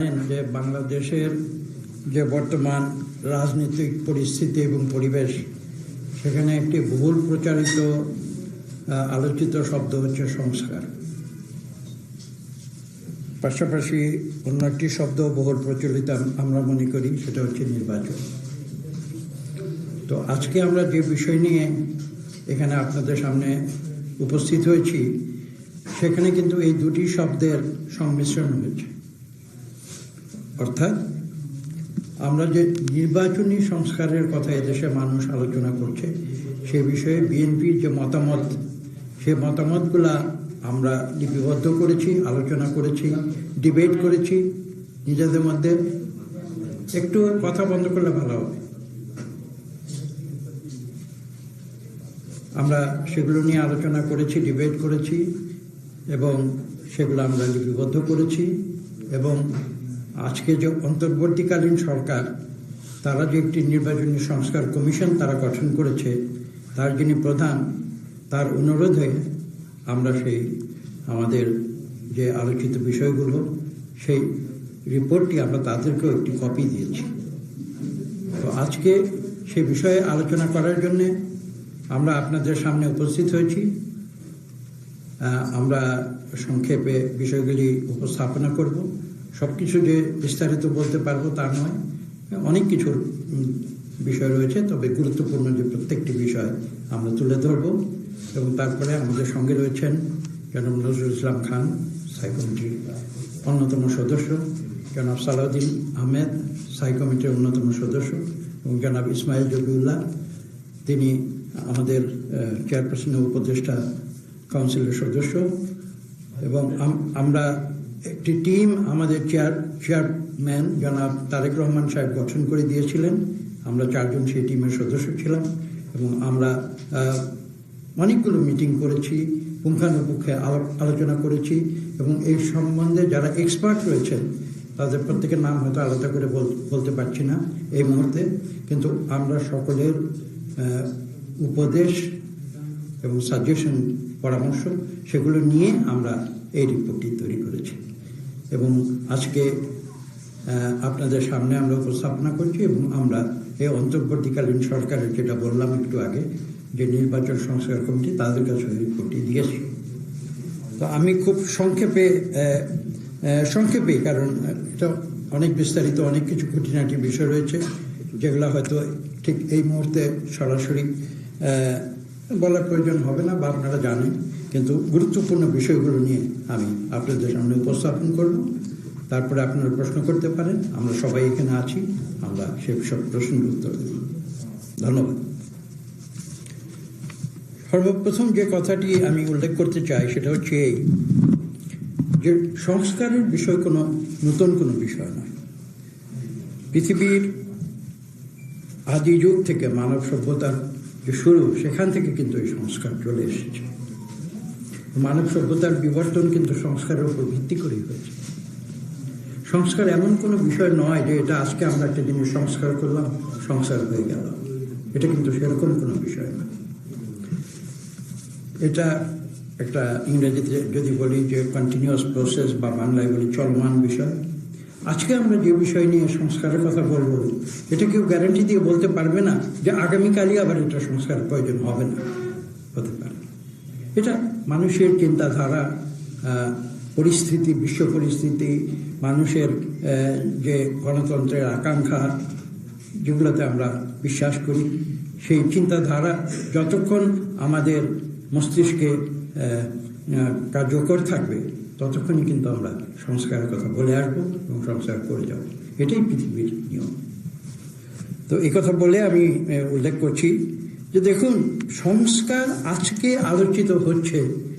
যে বাংলাদেশের যে বর্তমান রাজনৈতিক পরিস্থিতি এবং পরিবেশ, সেখানে একটি বহুল প্রচারিত আলোচিত শব্দ হচ্ছে সংস্কার। পাশাপাশি অন্য একটি শব্দ বহুল প্রচলিত আমরা মনে করি, সেটা হচ্ছে নির্বাচন। তো আজকে আমরা যে বিষয় নিয়ে এখানে আপনাদের সামনে উপস্থিত হয়েছি, সেখানে কিন্তু এই দুটি শব্দের সংমিশ্রণ হয়েছে। অর্থাৎ আমরা যে নির্বাচনী সংস্কারের কথা এদেশে মানুষ আলোচনা করছে, সে বিষয়ে বিএনপির যে মতামত, সে মতামতগুলা আমরা লিপিবদ্ধ করেছি, আলোচনা করেছি ডিবেট করেছি। নিজেদের মধ্যে একটু কথা বন্ধ করলে ভালো হবে। আমরা সেগুলো নিয়ে আলোচনা করেছি ডিবেট করেছি এবং সেগুলো আমরা লিপিবদ্ধ করেছি এবং আজকে যে অন্তর্বর্তীকালীন সরকার, তারা যে একটি নির্বাচনী সংস্কার কমিশন তারা গঠন করেছে, তার যিনি প্রধান, তার অনুরোধে আমরা সেই আমাদের যে আলোচিত বিষয়গুলো, সেই রিপোর্টটি আমরা তাদেরকেও একটি কপি দিয়েছি। তো আজকে সে বিষয়ে আলোচনা করার জন্যে আমরা আপনাদের সামনে উপস্থিত হয়েছি। আমরা সংক্ষেপে বিষয়গুলি উপস্থাপনা করব। সব কিছু যে বিস্তারিত বলতে পারব তা নয়। অনেক কিছুর বিষয় রয়েছে, তবে গুরুত্বপূর্ণ যে প্রত্যেকটি বিষয় আমরা তুলে ধরব এবং তারপরে আমাদের সঙ্গে রয়েছেন জনাব নজরুল ইসলাম খান স্থায়ী কমিটির অন্যতম সদস্য, জনাব সালাউদ্দিন আহমেদ স্থায়ী কমিটির অন্যতম সদস্য এবং জনাব ইসমাইল জবিউল্লাহ। তিনি আমাদের চেয়ারপারসনের উপদেষ্টা কাউন্সিলের সদস্য এবং আমরা একটি টিম আমাদের চেয়ার, চেয়ারম্যান জনাব তারেক রহমান সাহেব গঠন করে দিয়েছিলেন। আমরা চারজন সেই টিমের সদস্য ছিলাম এবং আমরা অনেকগুলো মিটিং করেছি, পুঙ্খানুপুঙ্খে আলো- আলোচনা করেছি এবং এই সম্বন্ধে যারা এক্সপার্ট রয়েছেন, তাদের প্রত্যেকের নাম হয়তো আলাদা করে বল- বলতে পারছি না এই মুহূর্তে। কিন্তু আমরা সকলের উপদেশ এবং সাজেশন পরামর্শ সেগুলো নিয়ে আমরা এই রিপোর্টটি তৈরি করেছি। এবং আজকে আপনাদের সামনে আমরা উপস্থাপনা করছি এবং আমরা এই অন্তর্বর্তীকালীন সরকারের যেটা বললাম একটু আগে, যে নির্বাচন সংস্কার কমিটি তাদের কাছে রিপোর্টটি দিয়েছি। তো আমি খুব সংক্ষেপে সংক্ষেপে, কারণ এটা অনেক বিস্তারিত, অনেক কিছু খুঁটিনাটি বিষয় রয়েছে, যেগুলো হয়তো ঠিক এই মুহূর্তে সরাসরি বলার প্রয়োজন হবে না বা আপনারা জানেন কিন্তু গুরুত্বপূর্ণ বিষয়গুলো নিয়ে আমি আপনাদের সামনে উপস্থাপন করব। তারপরে আপনারা প্রশ্ন করতে পারেন, আমরা সবাই এখানে আছি, আমরা সে সব প্রশ্নের উত্তর দেব। ধন্যবাদ। সর্বপ্রথম যে কথাটি আমি উল্লেখ করতে চাই, সেটা হচ্ছে এই, যে সংস্কারের বিষয় কোনো, নতুন কোনো বিষয় নয়। পৃথিবীর আদি যুগ থেকে মানব সভ্যতার যে শুরু, সেখান থেকে কিন্তু এই সংস্কার চলে এসেছে। মানব সভ্যতার বিবর্তন কিন্তু সংস্কারের উপর ভিত্তি করেই হয়েছে। সংস্কার এমন কোনো বিষয় নয় যে এটা আজকে আমরা একটা জিনিস সংস্কার করলাম, সংস্কার হয়ে গেল। এটা কিন্তু সেরকম কোনো বিষয় নয়। এটা একটা ইংরেজিতে যদি বলি যে কন্টিনিউয়াস প্রসেস বা বাংলায় বলি চলমান বিষয় আজকে আমরা যে বিষয় নিয়ে সংস্কারের কথা বলব, এটা কেউ গ্যারান্টি দিয়ে বলতে পারবে না যে আগামীকালই আবার এটা সংস্কারের প্রয়োজন হবে না। হতে পারে। এটা মানুষের চিন্তাধারা পরিস্থিতি, বিশ্ব পরিস্থিতি, মানুষের যে গণতন্ত্রের আকাঙ্ক্ষা যেগুলোতে আমরা বিশ্বাস করি, সেই চিন্তাধারা যতক্ষণ আমাদের মস্তিষ্কে কার্যকর থাকবে ততক্ষণই কিন্তু আমরা সংস্কারের কথা বলে আসব এবং সংস্কার করে যাব। এটাই পৃথিবীর নিয়ম। তো এই কথা বলে আমি উল্লেখ করছি যে দেখুন, সংস্কার আজকে আলোচিত হচ্ছে।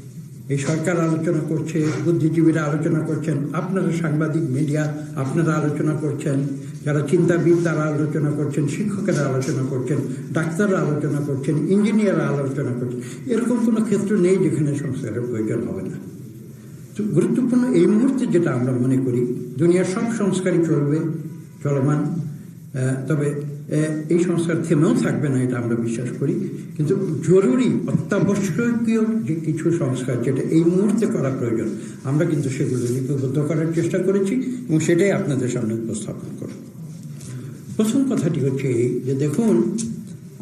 এই সরকার আলোচনা করছে, বুদ্ধিজীবীরা আলোচনা করছেন, আপনারা সাংবাদিক, মিডিয়া, আপনারা আলোচনা করছেন, যারা চিন্তাবিদ, তারা আলোচনা করছেন, শিক্ষকেরা আলোচনা করছেন, ডাক্তাররা আলোচনা করছেন, ইঞ্জিনিয়াররা আলোচনা করছেন। এরকম কোনো ক্ষেত্র নেই যেখানে সংস্কারের প্রয়োজন হবে না। গুরুত্বপূর্ণ এই মুহূর্তে যেটা আমরা মনে করি, দুনিয়ার সব সংস্কারই চলবে, চলমান তবে এই সংস্কার থেমেও থাকবে না, এটা আমরা বিশ্বাস করি। কিন্তু জরুরি, অত্যাবশ্যকীয় যে কিছু সংস্কার যেটা এই মুহূর্তে করা প্রয়োজন, আমরা কিন্তু সেগুলো লিপিবদ্ধ করার চেষ্টা করেছি এবং সেটাই আপনাদের সামনে উপস্থাপন করব। প্রথম কথাটি হচ্ছে এই যে দেখুন,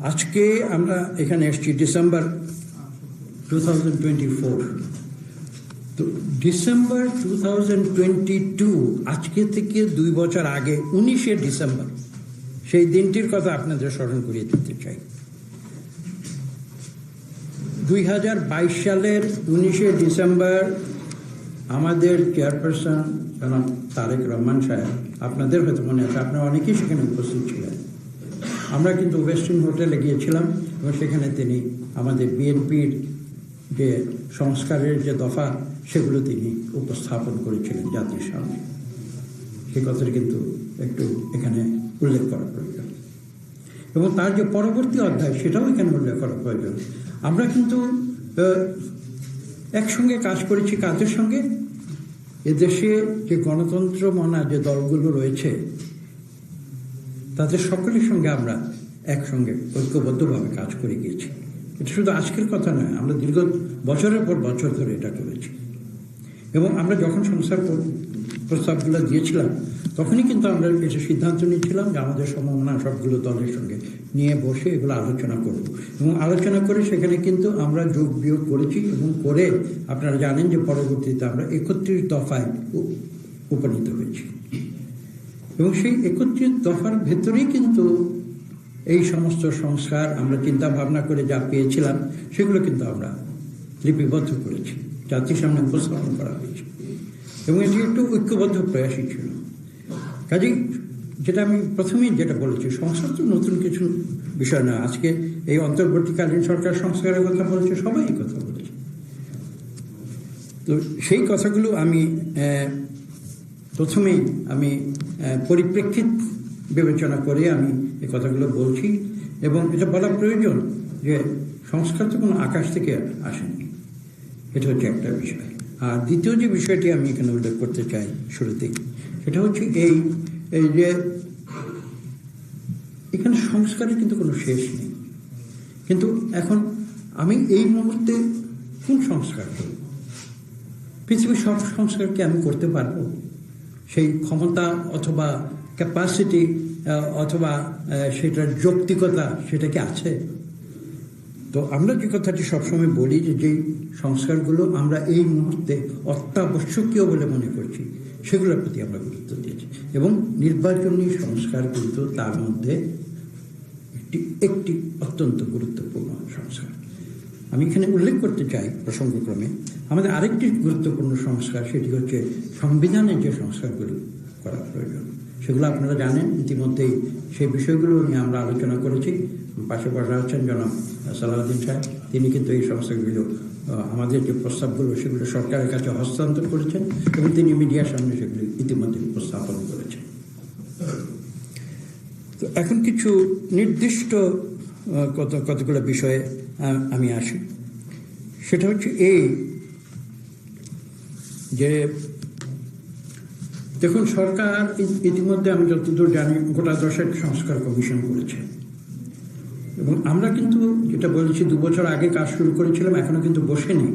আজকে আমরা এখানে এসেছি December two thousand twenty four. তো ডিসেম্বর টু টু, আজকে থেকে দুই বছর আগে, উনিশে ডিসেম্বর, সেই দিনটির কথা আপনাদের স্মরণ করিয়ে দিতে চাই। দুই হাজার বাইশ সালের উনিশে ডিসেম্বর, আমাদের চেয়ারপারসন জনাব তারেক রহমান সাহেব, আপনাদের হয়তো মনে আছে, আপনারা অনেকেই সেখানে উপস্থিত ছিলেন। আমরা কিন্তু ওয়েস্টার্ন হোটেলে গিয়েছিলাম এবং সেখানে তিনি আমাদের বিএনপির যে সংস্কারের যে দফা সেগুলো তিনি উপস্থাপন করেছিলেন জাতির সামনে। সে কথাটি কিন্তু একটু এখানে উল্লেখ করা প্রয়োজন। এবং তার যে পরবর্তী অধ্যায়, সেটাও এখানে উল্লেখ করা প্রয়োজন। আমরা কিন্তু একসঙ্গে কাজ করেছি কাজের সঙ্গে। এদেশে যে গণতন্ত্র মনা যে দলগুলো রয়েছে, তাদের সকলের সঙ্গে আমরা একসঙ্গে ঐক্যবদ্ধভাবে কাজ করে গিয়েছি। এটা শুধু আজকের কথা নয়, আমরা দীর্ঘ বছরের পর বছর ধরে এটা করেছি। এবং আমরা যখন সংসার প্রস্তাবগুলো দিয়েছিলাম, তখনই কিন্তু আমরা এটা সিদ্ধান্ত নিয়েছিলাম যে আমাদের সম্ভাবনা সবগুলো দলের সঙ্গে নিয়ে বসে এগুলো আলোচনা করব। এবং আলোচনা করে সেখানে কিন্তু আমরা যোগ বিয়োগ করেছি এবং করে আপনারা জানেন যে পরবর্তীতে আমরা একত্রিশ দফায় উপনীত হয়েছি। এবং সেই একত্রিত দফার ভেতরেই কিন্তু এই সমস্ত সংস্কার আমরা চিন্তা ভাবনা করে যা পেয়েছিলাম, সেগুলো কিন্তু আমরা লিপিবদ্ধ করেছি। জাতির সামনে উপস্থাপন করা হয়েছে। এবং এটি একটু ঐক্যবদ্ধ প্রয়াসই ছিল। কাজেই যেটা আমি প্রথমেই যেটা বলেছি, সংস্কার তো নতুন কিছু বিষয় না আজকে এই অন্তর্বর্তীকালীন সরকার সংস্কারের কথা বলেছে, সবাই কথা বলেছে। তো সেই কথাগুলো আমি প্রথমেই আমি পরিপ্রেক্ষিত বিবেচনা করে আমি এই কথাগুলো বলছি। এবং এটা বলা প্রয়োজন যে সংস্কার তো কোনো আকাশ থেকে আসেনি। এটা হচ্ছে একটা বিষয়। আর দ্বিতীয় যে বিষয়টি আমি এখানে উল্লেখ করতে চাই শুরুতেই সেটা হচ্ছে এই এই যে এখানে সংস্কারের কিন্তু কোনো শেষ নেই। কিন্তু এখন আমি এই মুহূর্তে কোন সংস্কার করব? পৃথিবীর সব সংস্কারকে আমি করতে পারব? সেই ক্ষমতা অথবা ক্যাপাসিটি অথবা সেটার যৌক্তিকতা সেটা কি আছে? তো আমরা যে কথাটি সবসময় বলি যে যেই সংস্কারগুলো আমরা এই মুহূর্তে অত্যাবশ্যকীয় বলে মনে করছি, সেগুলোর প্রতি আমরা গুরুত্ব দিয়েছি। এবং নির্বাচনী সংস্কার কিন্তু তার মধ্যে একটি একটি অত্যন্ত গুরুত্বপূর্ণ সংস্কার। আমি এখানে উল্লেখ করতে চাই প্রসঙ্গক্রমে, আমাদের আরেকটি গুরুত্বপূর্ণ সংস্কার সেটি হচ্ছে সংবিধানের যে সংস্কারগুলি করা প্রয়োজন, সেগুলো আপনারা জানেন, ইতিমধ্যেই সেই বিষয়গুলো নিয়ে আমরা আলোচনা করেছি। পাশে বসা আছেন জনাব সালাউদ্দিন সাহেব। তিনি কিন্তু এই আহ, আমাদের যে প্রস্তাবগুলো সেগুলো সরকারের কাছে হস্তান্তর করেছেন এবং তিনি মিডিয়ার সামনে সেগুলি ইতিমধ্যে উপস্থাপন করেছেন। তো এখন কিছু নির্দিষ্ট কত কতগুলো বিষয়ে আমি আসি। সেটা হচ্ছে এই যে দেখুন, সরকার ইতিমধ্যে আমি যতদূর জানি গোটা দশেক সংস্কার কমিশন করেছে। এবং আমরা কিন্তু যেটা বলেছি, দু বছর আগে কাজ শুরু করেছিলাম, এখনও কিন্তু বসেনি।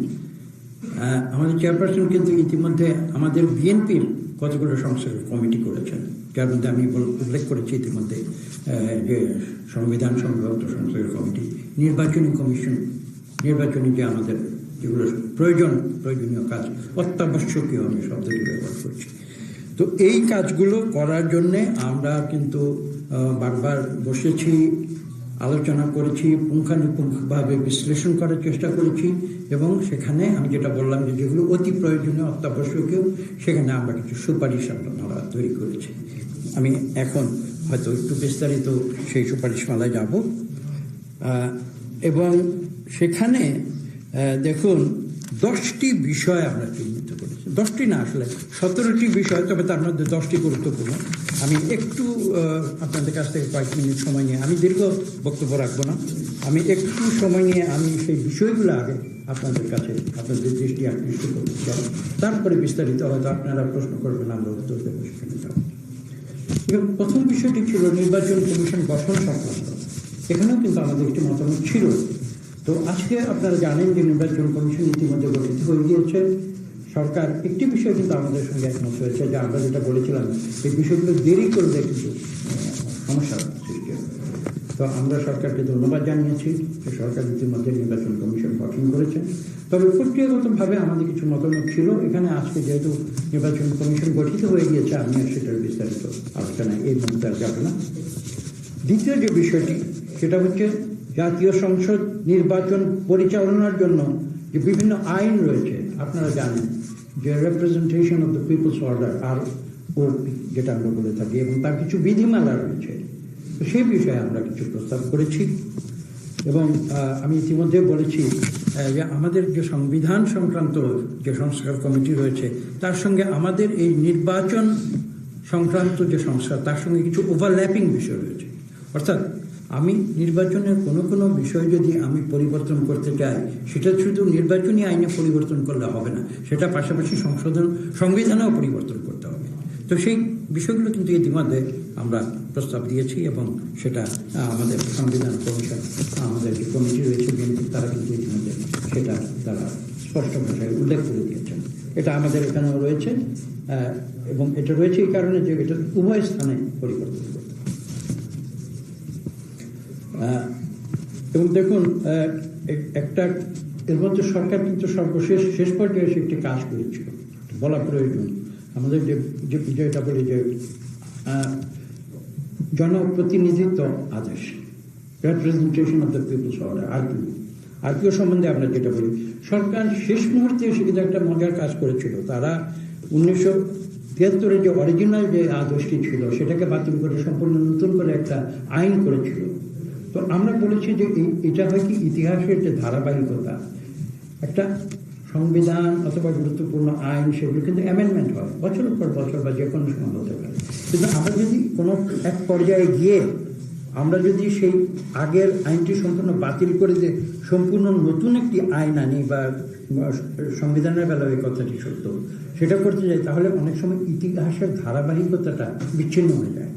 আমাদের চেয়ারপারসন কিন্তু ইতিমধ্যে আমাদের বিএনপির কতগুলো সংস্কার কমিটি করেছেন, যার মধ্যে আমি উল্লেখ করেছি ইতিমধ্যে যে সংবিধান সংক্রান্ত সংস্কার কমিটি, নির্বাচনী কমিশন, নির্বাচনী যে আমাদের যেগুলো প্রয়োজন, প্রয়োজনীয় কাজ, অত্যাবশ্যকীয় আমি শব্দটি ব্যবহার করছি। তো এই কাজগুলো করার জন্যে আমরা কিন্তু বারবার বসেছি, আলোচনা করেছি, পুঙ্খানুপুঙ্খভাবে বিশ্লেষণ করার চেষ্টা করেছি এবং সেখানে আমি যেটা বললাম যে যেগুলো অতি প্রয়োজনীয় অত্যাবশ্যকীয়, সেখানে আমরা কিছু সুপারিশ আমরা তৈরি করেছি। আমি এখন হয়তো একটু বিস্তারিত সেই সুপারিশমালায় যাব। এবং সেখানে দেখুন, দশটি বিষয় আমরা চিহ্নিত দশটি না আসলে, সতেরোটি বিষয়, তবে তার মধ্যে দশটি গুরুত্বপূর্ণ। আমি একটু আপনাদের কাছ থেকে কয়েক মিনিট সময় নিয়ে, আমি দীর্ঘ বক্তব্য রাখব না। আমি একটু সময় নিয়ে আমি সেই বিষয়গুলো আগে আপনাদের কাছে, আপনাদের দৃষ্টি আকৃষ্ট করতে চাই। তারপরে বিস্তারিত হয়তো আপনারা প্রশ্ন করবেন, আমরা উত্তর দেবো সেখানে যাব। প্রথম বিষয়টি ছিল নির্বাচন কমিশন গঠন সংক্রান্ত। এখানেও কিন্তু আমাদের একটি মতামত ছিল। তো আজকে আপনারা জানেন যে নির্বাচন কমিশন ইতিমধ্যে গঠিত হয়ে গিয়েছে। সরকার একটি বিষয় কিন্তু আমাদের সঙ্গে একমত হয়েছে যে আমরা যেটা বলেছিলাম এই বিষয়গুলো দেরি করলে কিন্তু সমস্যা সৃষ্টি হবে তো আমরা সরকারকে ধন্যবাদ জানিয়েছি যে সরকার ইতিমধ্যে নির্বাচন কমিশন গঠন করেছে। তবে প্রক্রিয়াগতভাবে আমাদের কিছু মতামত ছিল। এখানে আজকে যেহেতু নির্বাচন কমিশন গঠিত হয়ে গিয়েছে আমি আর সেটার বিস্তারিত আলোচনা এই মুহূর্তে আর যাব না। দ্বিতীয় যে বিষয়টি সেটা হচ্ছে জাতীয় সংসদ নির্বাচন পরিচালনার জন্য যে বিভিন্ন আইন রয়েছে আপনারা জানেন যে representation of the people's order আর ও যেটা আমরা বলে থাকি এবং তার কিছু বিধিমালা রয়েছে। সেই বিষয়ে আমরা কিছু প্রস্তাব করেছি এবং আমি ইতিমধ্যে বলেছি যে আমাদের যে সংবিধান সংক্রান্ত যে সংস্কার কমিটি রয়েছে, তার সঙ্গে আমাদের এই নির্বাচন সংক্রান্ত যে সংস্কার, তার সঙ্গে কিছু ওভারল্যাপিং বিষয় রয়েছে। অর্থাৎ আমি নির্বাচনের কোনো কোনো বিষয় যদি আমি পরিবর্তন করতে চাই, সেটা শুধু নির্বাচনী আইনে পরিবর্তন করলে হবে না, সেটা পাশাপাশি সংশোধন, সংবিধানেও পরিবর্তন করতে হবে। তো সেই বিষয়গুলো কিন্তু ইতিমধ্যে আমরা প্রস্তাব দিয়েছি এবং সেটা আমাদের সংবিধান কমিশন, আমাদের যে কমিটি রয়েছে তারা কিন্তু ইতিমধ্যে সেটা তারা স্পষ্ট ভাষায় উল্লেখ করে দিয়েছেন। এটা আমাদের এখানেও রয়েছে এবং এটা রয়েছে এই কারণে যে এটা উভয় স্থানে পরিবর্তন এবং দেখুন এক- একটা, এর মধ্যে সরকার কিন্তু সর্বশেষ, শেষ পর্যায়ে এসে একটি কাজ করেছিল। বলা প্রয়োজন। আমাদের যে যে যেটা বলি যে জনপ্রতিনিধিত্ব আদেশ representation of the people's order RPO RPO সম্বন্ধে আমরা যেটা বলি, সরকার শেষ মুহূর্তে এসে কিন্তু একটা মজার কাজ করেছিল। তারা উনিশশো তিয়াত্তরের যে অরিজিনাল যে আদেশটি ছিল, সেটাকে বাতিল করে, সম্পূর্ণ নতুন করে একটা আইন করেছিল। তো আমরা বলেছি যে এটা হয় কি ইতিহাসের যে ধারাবাহিকতা। একটা সংবিধান অথবা গুরুত্বপূর্ণ আইন সেগুলো কিন্তু অ্যামেন্ডমেন্ট হয়, বছরের পর বছর বা যে কোনো সময় হতে পারে। কিন্তু আমরা যদি কোনো এক পর্যায়ে গিয়ে আমরা যদি সেই আগের আইনটি সম্পূর্ণ বাতিল করে যে সম্পূর্ণ নতুন একটি আইন আনি বা সংবিধানের বেলা এই কথাটি সত্য, সেটা করতে যাই, তাহলে অনেক সময় ইতিহাসের ধারাবাহিকতাটা বিচ্ছিন্ন হয়ে যায়।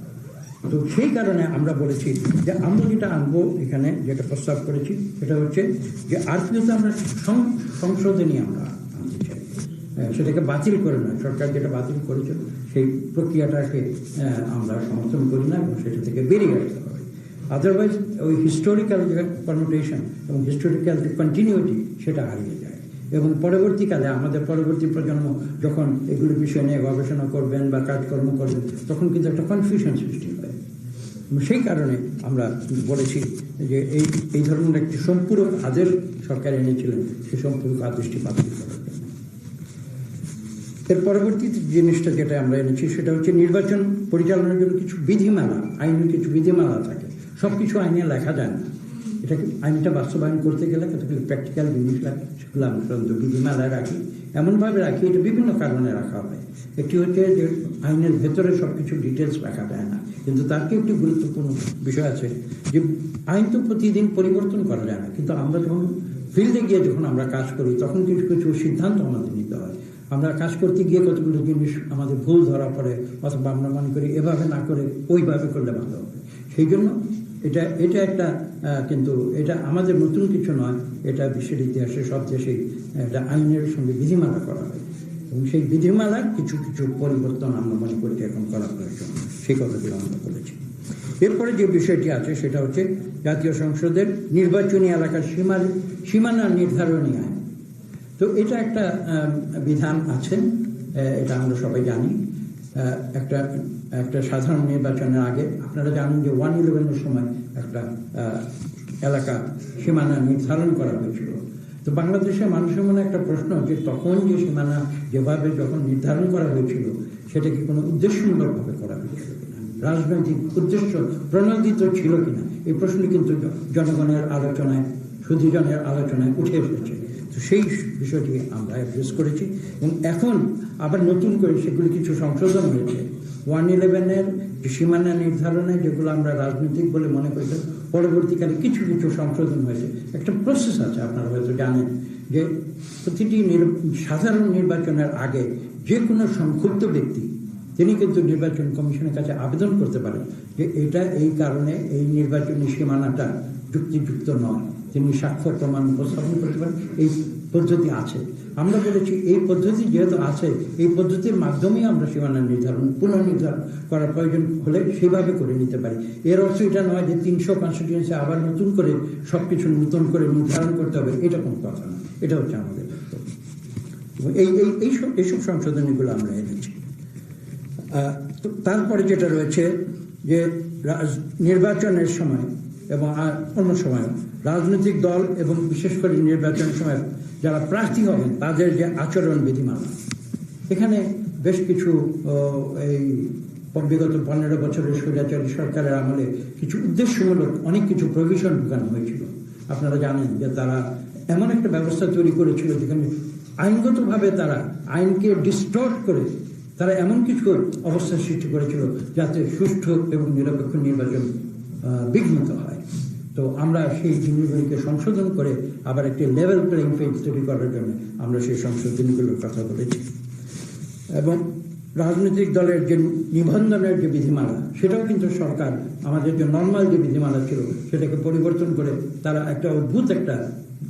তো সেই কারণে আমরা বলেছি যে আমরা যেটা আনব এখানে, যেটা প্রস্তাব করেছি, সেটা হচ্ছে যে আরপিওতে আমরা সংশোধনী আমরা আনতে চাই সেটাকে বাতিল করে না, সরকার যেটা বাতিল করেছে, সেই প্রক্রিয়াটাকে আমরা সমর্থন করি না এবং সেটা থেকে বেরিয়ে আসতে হবে। আদারওয়াইজ ওই হিস্টোরিক্যাল যে কননোটেশন এবং হিস্টোরিক্যাল যে কন্টিনিউটি সেটা হারিয়ে যায়। এবং পরবর্তীকালে আমাদের পরবর্তী প্রজন্ম যখন এগুলো বিষয় নিয়ে গবেষণা করবেন বা কাজকর্ম করবেন, তখন কিন্তু একটা কনফিউশন সৃষ্টি সেই কারণে আমরা বলেছি যে এই এই ধরনের একটি সম্পূরক আদেশ সরকার এনেছিলেন সেই সম্পূরক আদেশটি বাতিল করার জন্য। এর পরবর্তী জিনিসটা যেটা আমরা এনেছি, সেটা হচ্ছে নির্বাচন পরিচালনার জন্য কিছু বিধিমালা আইনের কিছু বিধিমালা থাকে। সব কিছু আইনে লেখা যায় না। এটাকে আইনটা বাস্তবায়ন করতে গেলে কতগুলো প্র্যাকটিক্যাল জিনিস লাগে, সেগুলো আমরা বিধিমালায় রাখি। এমনভাবে রাখি, এটা বিভিন্ন কারণে রাখা হয়। একটি হচ্ছে যে আইনের ভেতরে সব কিছু ডিটেলস রাখা যায় না। কিন্তু তার কি একটি গুরুত্বপূর্ণ বিষয় আছে যে আইন তো প্রতিদিন পরিবর্তন করা যায় না। কিন্তু আমরা যখন ফিল্ডে গিয়ে যখন আমরা কাজ করি, তখন কিছু কিছু সিদ্ধান্ত আমাদের নিতে হয়। আমরা কাজ করতে গিয়ে কতগুলো জিনিস আমাদের ভুল ধরা পড়ে, অথবা আমরা মনে করি এভাবে না করে ওইভাবে করলে ভালো হবে। সেই জন্য এটা এটা একটা কিন্তু এটা আমাদের নতুন কিছু নয়। এটা বিশ্বের ইতিহাসে সব দেশেই একটা আইনের সঙ্গে বিধিমালা করা হয়। এবং সেই বিধিমালার কিছু কিছু পরিবর্তন আমরা মনে করি এখন করা প্রয়োজন। সেই কথাগুলো আমরা বলেছি। এরপরে যে বিষয়টি আছে, সেটা হচ্ছে জাতীয় সংসদের নির্বাচনী এলাকার সীমা, সীমানা নির্ধারণী আইন। তো এটা একটা বিধান আছে এটা আমরা সবাই জানি। একটা একটা সাধারণ নির্বাচনের আগে আপনারা জানেন যে ওয়ান ইলেভেনের সময় একটা এলাকা সীমানা নির্ধারণ করা হয়েছিল। তো বাংলাদেশের মানুষের মনে একটা প্রশ্ন যে তখন যে সীমানা যেভাবে যখন নির্ধারণ করা হয়েছিল, সেটা কি কোনো উদ্দেশ্যমূলকভাবে করা হয়েছিল কিনা? রাজনৈতিক উদ্দেশ্য প্রণোদিত ছিল কিনা? এই প্রশ্নটি কিন্তু জনগণের আলোচনায়, সুধীজনের আলোচনায় উঠে এসেছে। তো সেই বিষয়টি আমরা অ্যাড্রেস করেছি। এবং এখন আবার নতুন করে সেগুলি কিছু সংশোধন হয়েছে। ওয়ান ইলেভেনের সীমানা নির্ধারণে যেগুলো আমরা রাজনৈতিক বলে মনে করি পরবর্তীকালে কিছু কিছু সংশোধন হয়েছে। একটা প্রসেস আছে, আপনারা হয়তো জানেন যে প্রতিটি সাধারণ নির্বাচনের আগে যে কোনো সংক্ষুব্ধ ব্যক্তি, তিনি কিন্তু নির্বাচন কমিশনের কাছে আবেদন করতে পারেন যে এটা এই কারণে এই নির্বাচনী সীমানাটা যুক্তিযুক্ত নয়। তিনি সাক্ষ্য প্রমাণ উপস্থাপন করতে পারেন। এই পদ্ধতি আছে। আমরা বলেছি, এই পদ্ধতি যেহেতু আছে, এই পদ্ধতির মাধ্যমেই আমরা সীমানা নির্ধারণ, পুনর্নির্ধারণ করার প্রয়োজন হলে সেভাবে করে নিতে পারি। এর অর্থ এটা নয় যে তিনশো কনস্টিটিউয়েন্সি আবার নতুন করে সবকিছু নতুন করে নির্ধারণ করতে হবে, এটা কোনো কথা না। এটা হচ্ছে আমাদের এই এই এইসব এইসব সংশোধনীগুলো আমরা এনেছি। তারপরে যেটা রয়েছে যে নির্বাচনের সময় এবং অন্য সময় রাজনৈতিক দল এবং বিশেষ করে নির্বাচনের সময় যারা প্রার্থী হবেন, তাদের যে আচরণ বিধিমালা এখানে বেশ কিছু এই বিগত পনেরো বছরের স্বৈরাচারী সরকারের আমলে কিছু উদ্দেশ্যমূলক অনেক কিছু প্রভিশন ঢুকানো হয়েছিল। আপনারা জানেন যে তারা এমন একটা ব্যবস্থা তৈরি করেছিল যেখানে আইনগতভাবে তারা আইনকে ডিস্টর্ট করে তারা এমন কিছু অবস্থা সৃষ্টি করেছিল যাতে সুষ্ঠু এবং নিরপেক্ষ নির্বাচন বিঘ্নিত হয়। তো আমরা সেই জিনিসগুলিকে সংশোধন করে আবার একটি লেভেল প্লেইং ফিল্ড তৈরি করার জন্য আমরা সেই সংশোধনগুলোর কথা বলেছি। এবং রাজনৈতিক দলের যে নিবন্ধনের যে বিধিমালা, সেটাও কিন্তু সরকার আমাদের যে নর্মাল যে বিধিমালা ছিল, সেটাকে পরিবর্তন করে তারা একটা অদ্ভুত একটা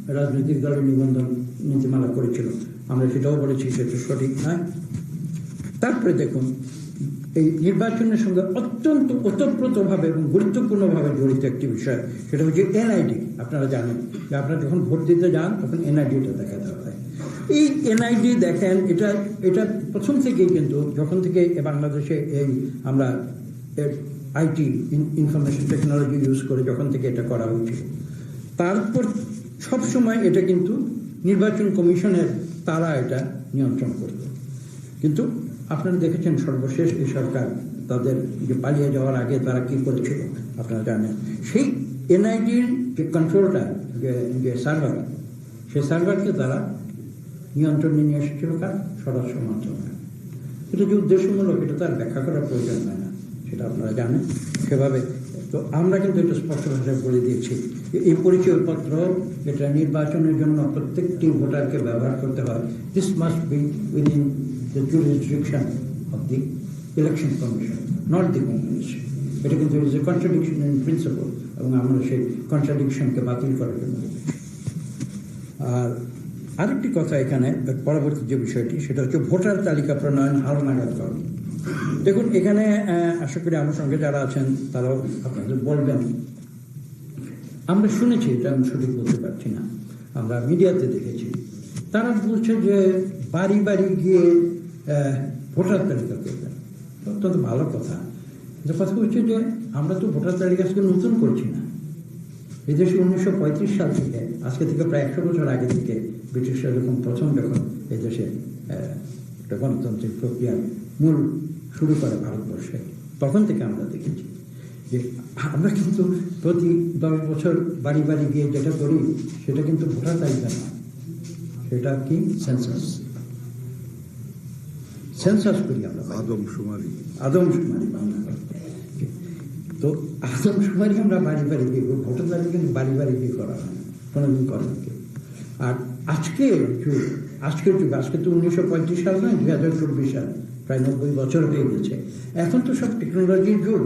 রাজনৈতিক দলের নিবন্ধন নীতিমালা করেছিল। আমরা সেটাও বলেছি সেটা সঠিক নয়। তারপরে দেখুন এই নির্বাচনের সঙ্গে অত্যন্ত ওতপ্রোতভাবে এবং গুরুত্বপূর্ণভাবে জড়িত একটি বিষয়, সেটা হচ্ছে এনআইডি। আপনারা জানেন যে আপনারা যখন ভোট দিতে যান, তখন এনআইডিটা দেখাতে হয় এই এনআইডি দেখেন, এটা এটা প্রথম থেকেই কিন্তু, যখন থেকে বাংলাদেশে এই আমরা আইটি ইনফরমেশন টেকনোলজি ইউজ করে যখন থেকে এটা করা হয়েছিল তারপর সব সময় এটা কিন্তু নির্বাচন কমিশনের তারা এটা নিয়ন্ত্রণ করত। কিন্তু আপনারা দেখেছেন সর্বশেষ এই সরকার তাদের যে পালিয়ে যাওয়ার আগে তারা কি করেছিল, আপনারা জানেন। সেই এনআইডির যে কন্ট্রোলটা যে যে সার্ভার সেই সার্ভারকে তারা নিয়ন্ত্রণে নিয়ে এসেছিল কার? স্বরাষ্ট্র মন্ত্রণালয়। এটা যে উদ্দেশ্যমূলক, এটা তার ব্যাখ্যা করার প্রয়োজন হয় না, সেটা আপনারা জানেন। সেভাবে, তো আমরা কিন্তু এটা স্পষ্ট ভাষায় বলে দিয়েছি যে এই পরিচয়পত্র এটা নির্বাচনের জন্য প্রত্যেকটি ভোটারকে ব্যবহার করতে হয়। This must be within the jurisdiction of the election commission not the commission এটা কিন্তু is a contradiction in principle এবং আমরা সেই কন্ট্রাডিকশনকে বাতিল করার জন্য আর আরেকটি কথা এখানে পরবর্তী যে বিষয়টি, সেটা হচ্ছে ভোটার তালিকা প্রণয়ন হালনাগাদ করণ দেখুন, এখানে আশা করি আমার সঙ্গে যারা আছেন, তারাও আপনাদের বলবেন। আমরা শুনেছি, এটা আমি সঠিক বলতে পারছি না। আমরা মিডিয়াতে দেখেছি। তারা বলছে যে বাড়ি বাড়ি গিয়ে ভোটার তালিকা করবেন অত্যন্ত ভালো কথা। কিন্তু কথা হচ্ছে যে আমরা তো ভোটার তালিকা আজকে নতুন করছি না। এই দেশে উনিশশো পঁয়ত্রিশ সাল থেকে আজকে থেকে প্রায় একশো বছর আগে থেকে ব্রিটিশরা যখন প্রথম যখন এই দেশে আহ, একটা গণতান্ত্রিক প্রক্রিয়ার মূল শুরু করে ভারতবর্ষে তখন থেকে আমরা দেখেছি যে আমরা কিন্তু প্রতি দশ বছর বাড়ি বাড়ি গিয়ে যেটা করি সেটা কিন্তু ভোটার তালিকা না সেটা কি? সেন্সাস সেন্সাস করি আমরা আদমশুমারি। আদমশুমারি বাংলা। তো আদমশুমারি আমরা বাড়ি বাড়ি গিয়ে করি। ভোটার তালিকা কিন্তু বাড়ি বাড়ি গিয়ে করা হয়। না কোনোদিন করা হয়নি। আর আজকে যুগ আজকের যুগ আজকে তো উনিশশো পঁয়ত্রিশ সাল নয় দুই হাজার চব্বিশ সাল প্রায় নব্বই বছর হয়ে গেছে। এখন তো সব টেকনোলজির যুগ।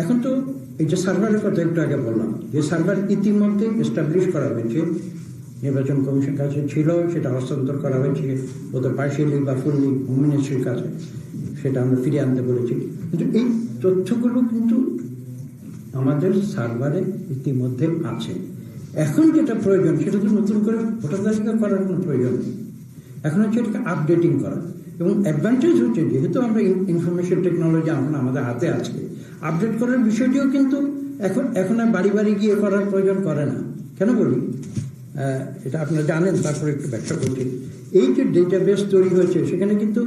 এখন তো এই যে সার্ভারের কথা একটু আগে বললাম যে সার্ভার ইতিমধ্যে এস্টাবলিশ করা হয়েছে নির্বাচন কমিশন কাছে ছিল, সেটা হস্তান্তর করা হয়েছে, ওদের পার্সিয়ালি বা ফুললি মিনিস্ট্রির কাছে, সেটা আমরা ফিরিয়ে আনতে বলেছি। কিন্তু এই তথ্যগুলো কিন্তু আমাদের সার্ভারে ইতিমধ্যে আছে। এখন যেটা প্রয়োজন, সেটা তো নতুন করে ভোটার তালিকা করার কোনো প্রয়োজন নেই। এখন হচ্ছে এটাকে আপডেটিং করা। এবং অ্যাডভান্টেজ হচ্ছে, যেহেতু আমরা ইনফরমেশন টেকনোলজি এখন আমাদের হাতে আছে আপডেট করার বিষয়টিও কিন্তু এখন এখন আর বাড়ি বাড়ি গিয়ে করার প্রয়োজন করে না। কেন বলি? এটা আপনারা জানেন, তারপরে একটু ব্যাখ্যা করছি এই যে ডেটাবেস তৈরি হয়েছে, সেখানে কিন্তু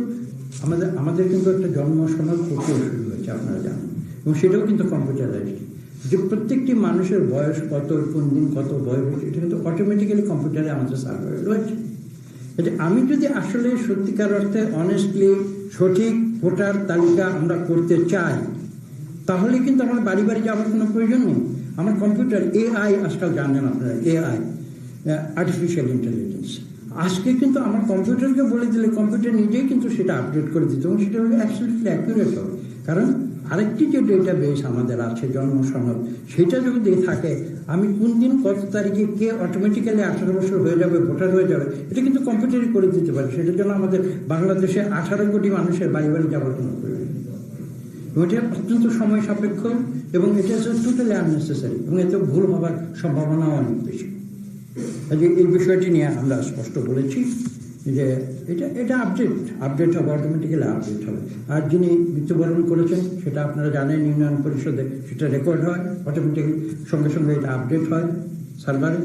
আমাদের আমাদের কিন্তু একটা জন্ম সনদ প্রক্রিয়া শুরু হয়েছে, আপনারা জানেন। এবং সেটাও কিন্তু কম্পিউটারাইজড যে প্রত্যেকটি মানুষের বয়স কত, কোন দিন কত বয়স এটা কিন্তু অটোমেটিক্যালি কম্পিউটারে আমাদের সার্ভারে রয়েছে। এটা আমি যদি আসলে সত্যিকার অর্থে অনেস্টলি সঠিক ভোটার তালিকা আমরা করতে চাই, তাহলে কিন্তু আমার বাড়ি বাড়ি যাওয়ার কোনো প্রয়োজন নেই। আমার কম্পিউটার এআই আজকাল জানেন আপনারা এআই আর্টিফিশিয়াল ইন্টেলিজেন্স আজকে কিন্তু আমার কম্পিউটারকে বলে দিলে কম্পিউটার নিজেই কিন্তু সেটা আপডেট করে দিত এবং সেটা অ্যাবসলিউটলি অ্যাকুরেট হবে। কারণ আরেকটি যে ডেটা বেস আমাদের আছে, জন্ম সনদ, সেটা যদি থাকে, আমি কোন দিন কত তারিখে কে অটোমেটিক্যালি আঠারো বছর হয়ে যাবে ভোটার হয়ে যাবে, এটা কিন্তু কম্পিউটারই করে দিতে পারে। সেটার জন্য আমাদের বাংলাদেশে আঠারো কোটি মানুষের বাড়ি যাওয়ার কোনো প্রয়োজন এটা অত্যন্ত সময় সাপেক্ষ এবং এটা হচ্ছে টোটালি আননেসেসারি এবং এতে ভুল হওয়ার সম্ভাবনাও অনেক বেশি। কাজে এই বিষয়টি নিয়ে আমরা স্পষ্ট বলেছি যে এটা এটা আপডেট আপডেট হবে অটোমেটিক্যালি আপডেট হবে। আর যিনি মৃত্যুবরণ করেছেন, সেটা আপনারা জানেন, ইউনিয়ন পরিষদে সেটা রেকর্ড হয় অটোমেটিক্যালি সঙ্গে সঙ্গে এটা আপডেট হয় সার্ভারে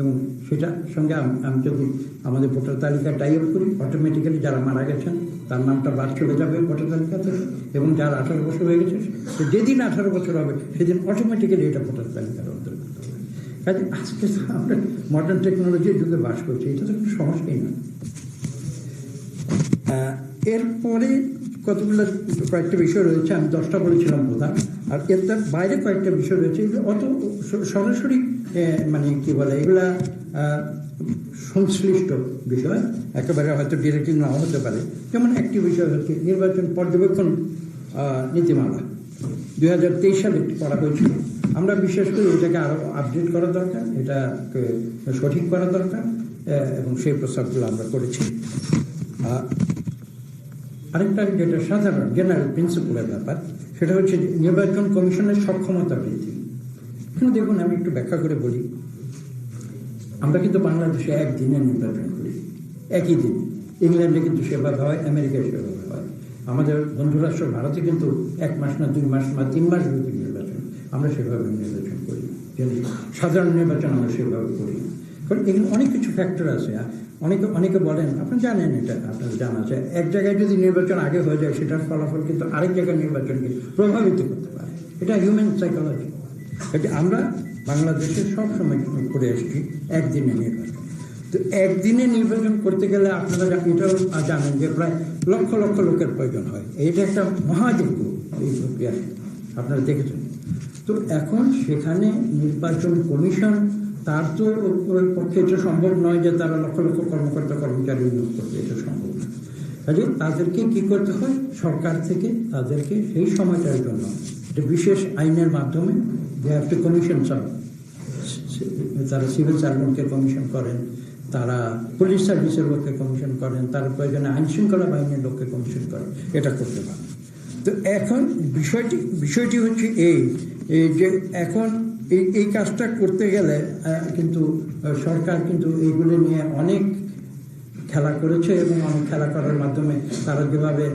এবং সেটা সঙ্গে আমি যদি আমাদের ভোটার তালিকা টাই আপ করি অটোমেটিক্যালি যারা মারা গেছেন, তার নামটা বাদ চলে যাবে ভোটার তালিকা থেকে এবং যার আঠারো বছর হয়ে গেছে যেদিন আঠারো বছর হবে, সেদিন অটোমেটিক্যালি এটা ভোটার হবে কাজে আজকে আমরা মডার্ন টেকনোলজির যুগে বাস করছি, এটা তো কোনো সমস্যাই না এরপরে কতগুলো কয়েকটা বিষয় রয়েছে, আমি দশটা বলেছিলাম প্রধান আর এর তার বাইরে কয়েকটা বিষয় রয়েছে, এগুলো অত সরাসরি মানে কি বলে, এগুলা সংশ্লিষ্ট বিষয়, একেবারে হয়তো ডিরেক্টলি নাও হতে পারে। যেমন একটি বিষয় হচ্ছে নির্বাচন পর্যবেক্ষণ নীতিমালা। দুই হাজার তেইশ সালে করা হয়েছিল। আমরা বিশেষ করে এটাকে আরও আপডেট করা দরকার, এটাকে সঠিক করা দরকার এবং সেই প্রস্তাবগুলো আমরা করেছি। আরেকটা যেটা সাধারণ জেনারেল প্রিন্সিপালের ব্যাপার, সেটা হচ্ছে নির্বাচন কমিশনের সক্ষমতা বৃদ্ধি। এখানে দেখুন, আমি একটু ব্যাখ্যা করে বলি। আমরা কিন্তু বাংলাদেশে একদিনে নির্বাচন করি, একই দিন। ইংল্যান্ডে কিন্তু সেভাবে হয়, আমেরিকায় সেভাবে হয়। আমাদের বন্ধুরাষ্ট্র ভারতে কিন্তু এক মাস না দুই মাস বা তিন মাস ব্যাপী নির্বাচন আমরা সেভাবে নির্বাচন করি। সাধারণ নির্বাচন আমরা সেভাবে করি। কারণ এখানে অনেক কিছু ফ্যাক্টর আছে। অনেকে অনেকে বলেন, আপনি জানেন এটা, আপনার জানা আছে। এক জায়গায় যদি নির্বাচন আগে হয়ে যায়, সেটার ফলাফল কিন্তু আরেক জায়গায় নির্বাচনকে প্রভাবিত করতে পারে। এটা হিউম্যান সাইকোলজি এটা আমরা বাংলাদেশে সবসময় করে এসেছি একদিনে নির্বাচন। তো একদিনে নির্বাচন করতে গেলে আপনারা এটাও জানেন যে প্রায় লক্ষ লক্ষ লোকের প্রয়োজন হয়। এটা একটা মহাযজ্ঞ এই প্রক্রিয়া। আপনারা দেখেছেন। তো এখন সেখানে নির্বাচন কমিশন তার তো পক্ষে এটা সম্ভব নয় যে তারা লক্ষ লক্ষ কর্মকর্তা কর্মচারী নিয়োগ করবে, এটা সম্ভব না কাজে তাদেরকে কি করতে হয়? সরকার থেকে তাদেরকে সেই সময়টার জন্য একটা বিশেষ আইনের মাধ্যমে যে একটা কমিশন তারা সিভিল সার্ভেন্টকে কমিশন করেন, তারা পুলিশ সার্ভিসের লোককে কমিশন করেন, তারা প্রয়োজনে আইন শৃঙ্খলা বাহিনীর লোককে কমিশন করেন, এটা করতে পারেন তো এখন বিষয়টি বিষয়টি হচ্ছে এই যে এখন এই এই কাজটা করতে গেলে কিন্তু সরকার কিন্তু এইগুলো নিয়ে অনেক খেলা করেছে এবং অনেক খেলা করার মাধ্যমে তারা যেভাবে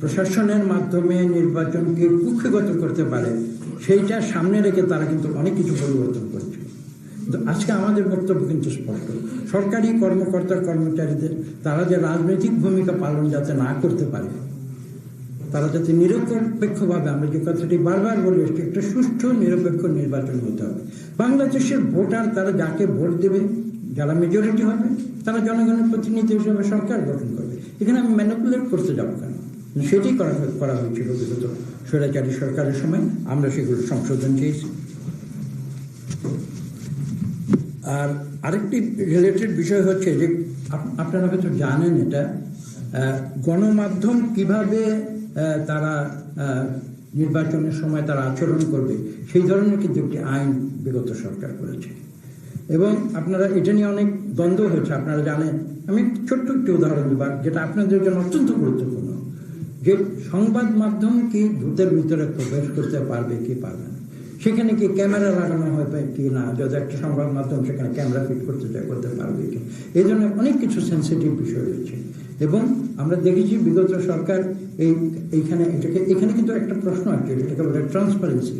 প্রশাসনের মাধ্যমে নির্বাচনকে কুক্ষিগত করতে পারে, সেইটা সামনে রেখে তারা কিন্তু অনেক কিছু পরিবর্তন করছে। কিন্তু আজকে আমাদের বক্তব্য কিন্তু স্পষ্ট। সরকারি কর্মকর্তা কর্মচারীদের, তারা যে রাজনৈতিক ভূমিকা পালন যাতে না করতে পারে তারা যাতে নিরপেক্ষভাবে আমরা যে কথাটি বারবার বলে একটা সুষ্ঠু, নিরপেক্ষ নির্বাচন হতে হবে। বাংলাদেশের ভোটার তারা যাকে ভোট দেবে, যারা মেজরিটি হবে, তারা জনগণের প্রতিনিধি হিসেবে সরকার গঠন করবে। এখানে আমি ম্যানিপুলেট করতে যাব কেন? সেটাই করা করা হয়েছিল বিগত স্বৈরাচারী সরকারের সময়। আমরা সেগুলো সংশোধন চেয়েছি। আর আরেকটি রিলেটেড বিষয় হচ্ছে যে, আপ- আপনারা হয়তো জানেন এটা গণমাধ্যম কীভাবে তারা নির্বাচনের সময় তারা আচরণ করবে। সেই ধরনের কিন্তু একটি আইন বিগত সরকার করেছে। এবং আপনারা, এটা নিয়ে অনেক দ্বন্দ্ব হয়েছে। আপনারা জানেন, আমি ছোট্ট একটি উদাহরণ দেব যেটা আপনাদের জন্য অত্যন্ত গুরুত্বপূর্ণ। যে সংবাদ মাধ্যম কি ভূতের ভিতরে প্রবেশ করতে পারবে, কি পারবে না? সেখানে কি ক্যামেরা লাগানো হবে কি না? যদি একটা সংবাদ মাধ্যম সেখানে ক্যামেরা ফিট করতে চায়, করতে পারবে কি? এই জন্য অনেক কিছু সেন্সিটিভ বিষয় রয়েছে। এবং আমরা দেখেছি বিগত সরকার এই, এইখানে, এটাকে, এখানে কিন্তু একটা প্রশ্ন আছে, এটাকে বলে ট্রান্সপারেন্সি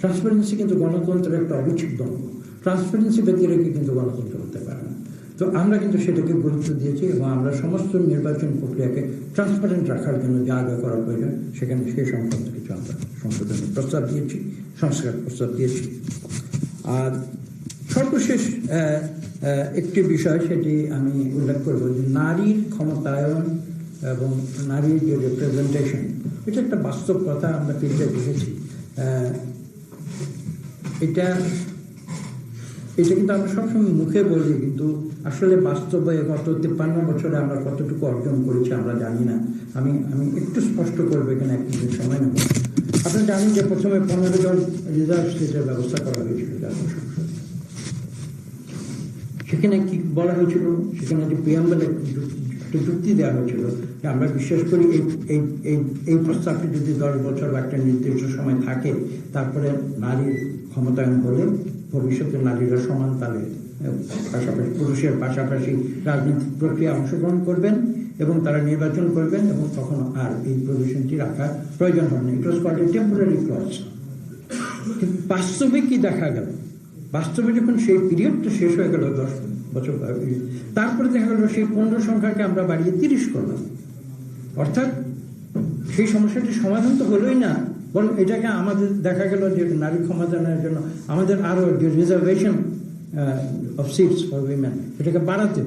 ট্রান্সপারেন্সি কিন্তু গণতন্ত্রের একটা অবিচ্ছেদ্য অঙ্গ। ট্রান্সপারেন্সি ব্যক্তি রেখে কিন্তু গণতন্ত্র হতে পারে না। তো আমরা কিন্তু সেটাকে গুরুত্ব দিয়েছি এবং আমরা সমস্ত নির্বাচন প্রক্রিয়াকে ট্রান্সপারেন্ট রাখার জন্য যা যা করা প্রয়োজন, সেখানে সেই সংক্রান্ত কিছু আমরা সংশোধনের প্রস্তাব দিয়েছি, সংস্কার প্রস্তাব দিয়েছি। আর সর্বশেষ একটি বিষয়, সেটি আমি উল্লেখ করব যে নারীর ক্ষমতায়ন এবং নারীর যে রিপ্রেজেন্টেশন এটা একটা বাস্তব কথা আমরা ফিল্ডে দেখেছি। এটা এটা কিন্তু আমরা সবসময় মুখে বলি, কিন্তু আসলে বাস্তবে গত তিপ্পান্ন বছরে আমরা কতটুকু অর্জন করেছি আমরা জানি না। আমি আমি একটু স্পষ্ট করব এখানে এক মিনিট সময় নেব। আপনি জানেন যে প্রথমে পনেরো জন রিজার্ভ সিটের ব্যবস্থা করা হয়েছিল জাতীয় সেখানে কি বলা হয়েছিল? সেখানে যে প্রিয়াম্বলে একটা যুক্তি দেওয়া হয়েছিল যে আমরা বিশ্বাস করি এই এই এই প্রস্তাবটি যদি দশ বছর বা একটা নির্দিষ্ট সময় থাকে, তারপরে নারীর ক্ষমতায়ন হলে ভবিষ্যতে নারীরা সমান তালে পাশাপাশি পুরুষের পাশাপাশি রাজনৈতিক প্রক্রিয়া অংশগ্রহণ করবেন এবং তারা নির্বাচন করবেন এবং তখন আর এই প্রভিশনটি রাখার প্রয়োজন হবে না। ইট ওয়াজ টেম্পোরারি বাস্তবে কি দেখা গেল? বাস্তবে যখন সেই পিরিয়ডটা শেষ হয়ে গেল দশ বছর তারপরে দেখা গেল সেই পনেরো সংখ্যাকে আমরা বাড়িয়ে তিরিশ করলাম। অর্থাৎ সেই সমস্যাটি সমাধান তো হলোই না, বরং এটাকে আমাদের দেখা গেল যে নারী ক্ষমতায়নের জন্য আমাদের আরও যে reservation of seats for women এটাকে বাড়াতে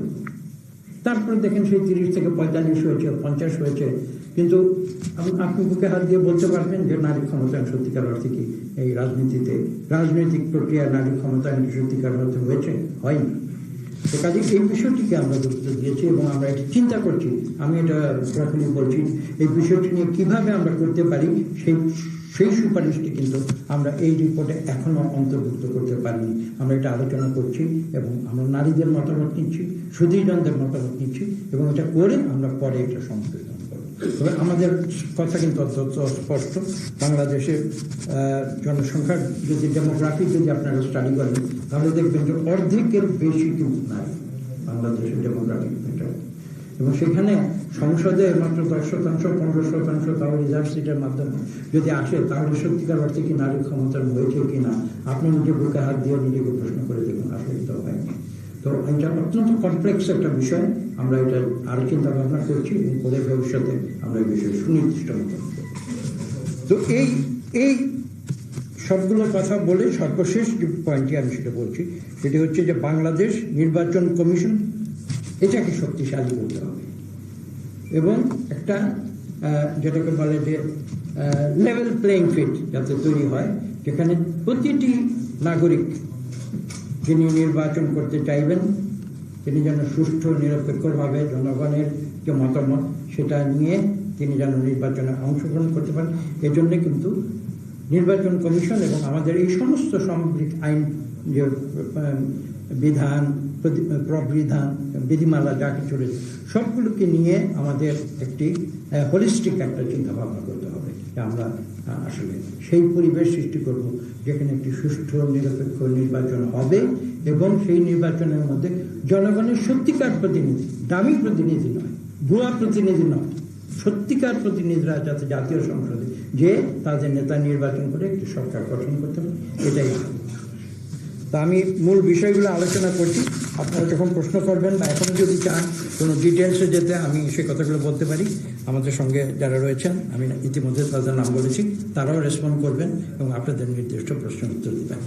তারপরে দেখেন সেই তিরিশ থেকে পঁয়তাল্লিশ হয়েছে, পঞ্চাশ হয়েছে কিন্তু আপনি বুকে হাত দিয়ে বলতে পারবেন যে নারী ক্ষমতায়ন সত্যিকার অর্থে কি এই রাজনীতিতে রাজনৈতিক প্রক্রিয়া নারী ক্ষমতায়ন সত্যিকার অর্থে হয়েছে? হয়নি। তো কাজে এই বিষয়টিকে আমরা গুরুত্ব দিয়েছি এবং আমরা এটি চিন্তা করছি। আমি এটা সরাসরি বলছি, এই বিষয়টি নিয়ে কীভাবে আমরা করতে পারি সেই সেই সুপারিশটি কিন্তু আমরা এই রিপোর্টে এখনও অন্তর্ভুক্ত করতে পারিনি। আমরা এটা আলোচনা করছি এবং আমরা নারীদের মতামত নিচ্ছি সুধীরজনদের মতামত নিচ্ছি এবং এটা করে আমরা পরে এটা সংশোধন আমাদের কথা কিন্তু অত্যন্ত স্পষ্ট। বাংলাদেশের আহ, জনসংখ্যার যদি ডেমোগ্রাফি যদি আপনারা স্টাডি করেন তাহলে দেখবেন যে অর্ধেকের বেশি কিন্তু নারী বাংলাদেশের ডেমোগ্রাফি এবং সেখানে সংসদে মাত্র দশ শতাংশ পনেরো শতাংশ তাও রিজার্ভ সিটের মাধ্যমে যদি আসে তাহলে সত্যিকার অর্থে কি নারী ক্ষমতার হয়েছে কি না আপনি নিজে বুকে হাত দিয়ে নিজেকে প্রশ্ন করে দেখুন আসলে তো হয়নি তো এটা অত্যন্ত কমপ্লেক্স একটা বিষয়, আমরা এটা আরও চিন্তা ভাবনা করছি এবং করে ভবিষ্যতে আমরা এই বিষয়ে সুনির্দিষ্ট মতো তো এই এই সবগুলো কথা বলে সর্বশেষ যে পয়েন্টটি আমি সেটা বলছি, সেটি হচ্ছে যে বাংলাদেশ নির্বাচন কমিশন, এটাকে শক্তিশালী করতে হবে। এবং একটা যেটাকে বলে যে লেভেল প্লেইং ফিল্ড যাতে তৈরি হয়, যেখানে প্রতিটি নাগরিক যিনি নির্বাচন করতে চাইবেন, তিনি যেন সুষ্ঠু, নিরপেক্ষভাবে জনগণের যে মতামত সেটা নিয়ে তিনি যেন নির্বাচনে অংশগ্রহণ করতে পারেন। এজন্য কিন্তু নির্বাচন কমিশন এবং আমাদের এই সমস্ত সামগ্রিক আইন যে বিধান প্রবিধান, বিধিমালা যা কিছু রয়েছে, সবগুলোকে নিয়ে আমাদের একটি হোলিস্টিক একটা চিন্তা ভাবনা করতে হবে। আমরা আসলে সেই পরিবেশ সৃষ্টি করব যেখানে একটি সুষ্ঠু নিরপেক্ষ নির্বাচন হবে এবং সেই নির্বাচনের মধ্যে জনগণের সত্যিকার প্রতিনিধি, দামি প্রতিনিধি নয়, ভুয়া প্রতিনিধি নয়, সত্যিকার প্রতিনিধিরা যাতে জাতীয় সংসদে যে তাদের নেতা নির্বাচন করে একটি সরকার গঠন করতে হবে এটাই তা আমি মূল বিষয়গুলো আলোচনা করছি। আপনারা যখন প্রশ্ন করবেন বা এখন যদি চান কোনো ডিটেলসে যেতে, আমি সে কথাগুলো বলতে পারি। আমাদের সঙ্গে যারা রয়েছেন, আমি ইতিমধ্যে তাদের নাম বলেছি, তারাও রেসপন্ড করবেন এবং আপনাদের নির্দিষ্ট প্রশ্ন উত্তর দেবেন।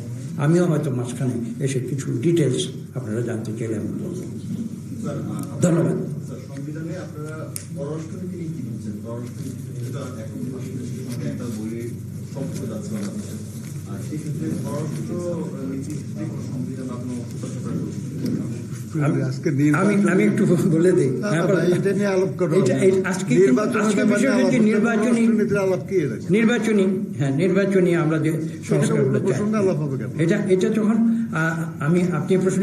আমিও হয়তো মাঝখানে এসে কিছু ডিটেলস আপনারা জানতে চাইলে আমি বলব। ধন্যবাদ। সংবিধানে আপনারা পররাষ্ট্রনীতি বলছেন? পররাষ্ট্রনীতি একটা বইয়ে আমি- একটু বলে দিই। হ্যাঁ, নির্বাচনী নির্বাচনী হ্যাঁ নির্বাচনী আমরা যে সংস্কারগুলো এটা এটা যখন আমি আপনি প্রশ্ন